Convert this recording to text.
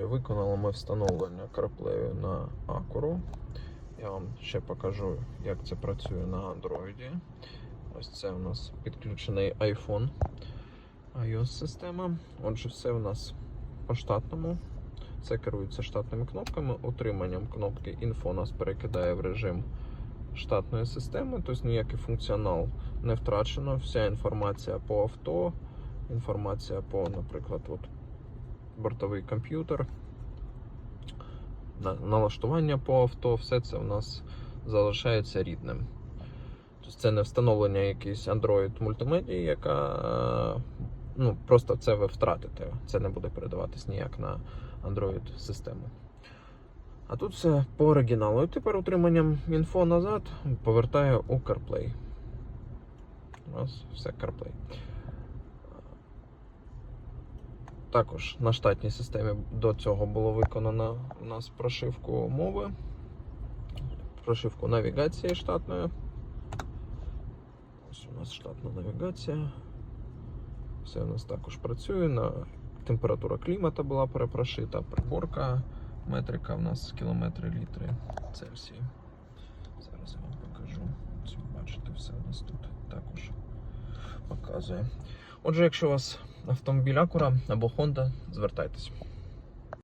Друзі, виконали ми встановлення CarPlay на Acura. Я вам ще покажу, як це працює на Android. Ось це у нас підключений iPhone iOS система. Отже, все у нас по штатному. Це керується штатними кнопками. Утриманням кнопки Info нас перекидає в режим штатної системи, тобто ніякий функціонал не втрачено. Вся інформація по авто, інформація по, наприклад, от, бортовий комп'ютер, налаштування по авто, все це у нас залишається рідним. Тобто це не встановлення якийсь Android мультимедії, яка е, ну, просто це ви втратите. Це не буде передаватись ніяк на Android систему. А тут все по оригіналу. І тепер утриманням інфо назад повертає у CarPlay. У нас все CarPlay. Також на штатній системі до цього було виконано у нас прошивку мови, прошивку навігації штатної. Ось у нас штатна навігація. Все у нас також працює. На температура клімата була перепрошита, приборка, метрика у нас кілометри літри Цельсії. Зараз я вам покажу. Бачите, все у нас тут також показує. Отже, якщо у вас автомобіль Acura або Honda, звертайтесь.